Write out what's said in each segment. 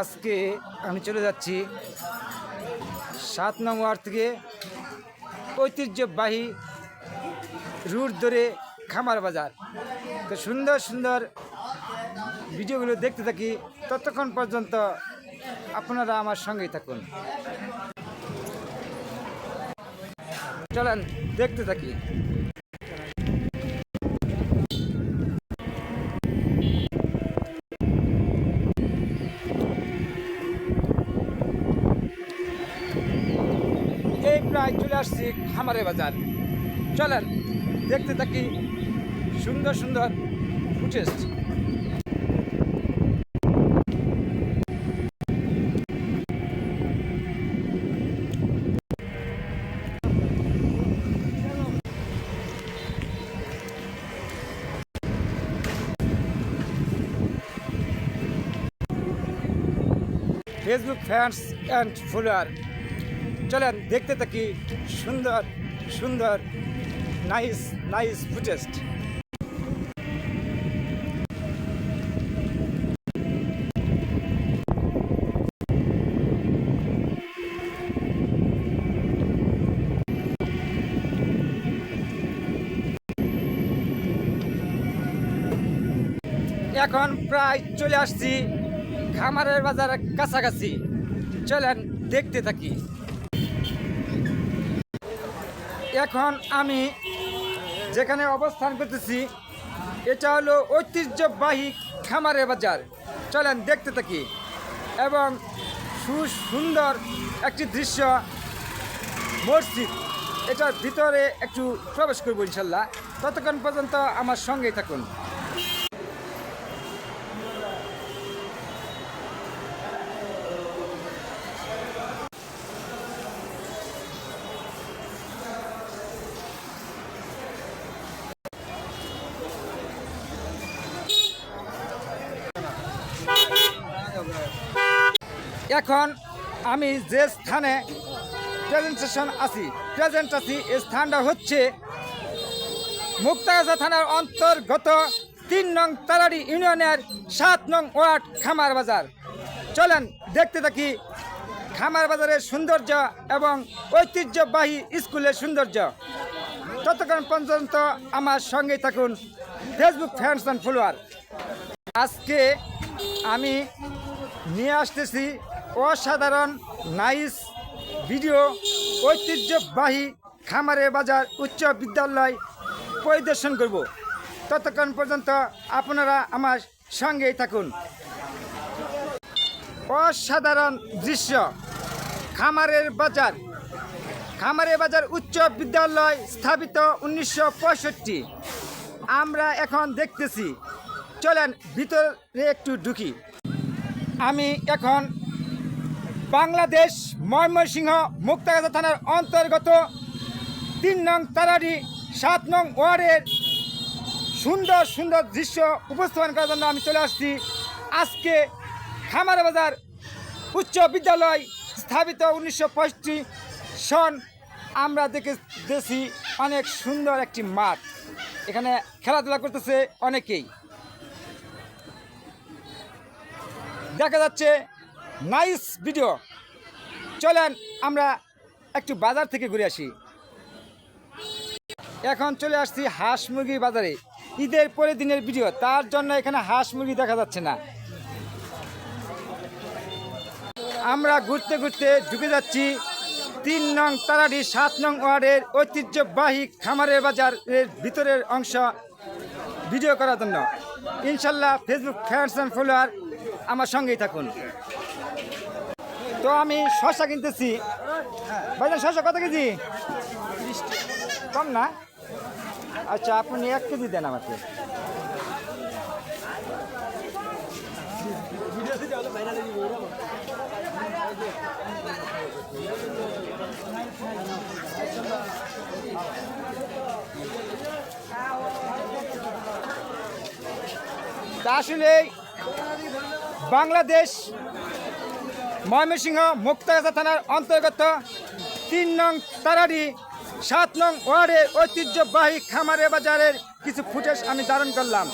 আজকে আমি চলে যাচ্ছি সাত নং ওয়ার্ড থেকে ঐতিহ্যবাহী রুট ধরে খামার বাজার। তো সুন্দর সুন্দর ভিডিওগুলো দেখতে থাকি। ততক্ষণ পর্যন্ত আপনারা আমার সঙ্গেই থাকুন। চলেন দেখতে থাকি। চলে আসছি খামারে বাজার। চলেন দেখতে থাকি সুন্দর সুন্দর footage. Facebook fans and follower চলেন দেখতে থাকি সুন্দর সুন্দর নাইস নাইস ফুটেস্ট এখন প্রায় চলে আসছি খামারের বাজারের কাছাকাছি। চলেন দেখতে থাকি। এখন আমি যেখানে অবস্থান করতেছি, এটা হলো ঐতিহ্যবাহী খামারের বাজার। চলেন দেখতে থাকি। এবং সুসুন্দর একটি দৃশ্য, মসজিদ। এটার ভিতরে একটু প্রবেশ করব ইনশাল্লাহ। ততক্ষণ পর্যন্ত আমার সঙ্গেই থাকুন। এখন আমি যে স্থানে প্রেজেন্টেশন আছি প্রেজেন্ট আছি এই স্থানটা হচ্ছে মুক্তাগাছা থানার অন্তর্গত তিন নং তালাড়ি ইউনিয়নের সাত নং ওয়ার্ড খামার বাজার। চলেন দেখতে থাকি খামার বাজারের সৌন্দর্য এবং ঐতিহ্যবাহী স্কুলের সৌন্দর্য। ততক্ষণ পর্যন্ত আমার সঙ্গেই থাকুন ফেসবুক ফ্যান্স অ্যান্ড ফলোয়ার আজকে আমি নিয়ে আসতেছি অসাধারণ, নাইস ভিডিও, ঐতিহ্যবাহী খামারে বাজার উচ্চ বিদ্যালয় পরিদর্শন করব। ততক্ষণ পর্যন্ত আপনারা আমার সঙ্গেই থাকুন। অসাধারণ দৃশ্য, খামারের বাজার। খামারে বাজার উচ্চ বিদ্যালয় স্থাপিত উনিশশো পঁয়ষট্টি। আমরা এখন দেখতেছি। চলেন, ভিতরে একটু ঢুকি। আমি এখন বাংলাদেশ ময়মনসিংহ মুক্তাগাছা থানার অন্তর্গত তিন নং তারারি সাত নং ওয়ার্ডের সুন্দর সুন্দর দৃশ্য উপস্থাপন করার জন্য আমি চলে আসছি। আজকে খামার বাজার উচ্চ বিদ্যালয় স্থাপিত উনিশশো পঁয়ষট্টি সন আমরা দেখে দেখছি অনেক সুন্দর একটি মাঠ। এখানে খেলাধুলা করতেছে অনেকেই। দেখা যাচ্ছে নাইস ভিডিও। চলেন আমরা একটু বাজার থেকে ঘুরে আসি। এখন চলে আসছি হাঁস মুরগি বাজারে। ঈদের পরের দিনের ভিডিও, তার জন্য এখানে হাঁস মুরগি দেখা যাচ্ছে না। আমরা ঘুরতে ঘুরতে ঢুকে যাচ্ছি তিন নং তারাডি, সাত নং ওয়ার্ডের ঐতিহ্যবাহী খামারের বাজারের ভিতরের অংশ ভিডিও করার জন্য। ইনশাল্লাহ ফেসবুক ফ্যান্স অ্যান্ড ফলোয়ার আমার সঙ্গেই থাকুন। তো আমি শশা কিনতেছি। ভাইজান শশা কত কেজি? কম না? আচ্ছা আপনি এক কেজি দেন আমাকে। আসলে বাংলাদেশ ময়মনসিংহ মুক্তাগাছা থানার অন্তর্গত তিন নং তারারি সাত নং ওয়ার্ডের ঐতিহ্যবাহী খামারে বাজারের কিছু ফুটেজ আমি ধারণ করলাম।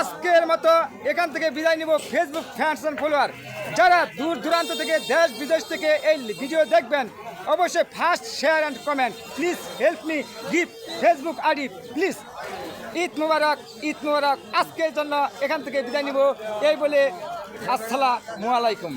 আজকের মতো এখান থেকে বিদায় নিব ফেসবুক ফ্যান্স অ্যান্ড ফলোয়ার যারা দূর দূরান্ত থেকে দেশ বিদেশ থেকে এই ভিডিও দেখবেন, অবশ্যই first share and comment please help me give Facebook ID. Please Eid Mubarak Eid Mubarak. আজকের জন্য এখান থেকে বিদায় নিব। এই বলে আসসালামু আলাইকুম।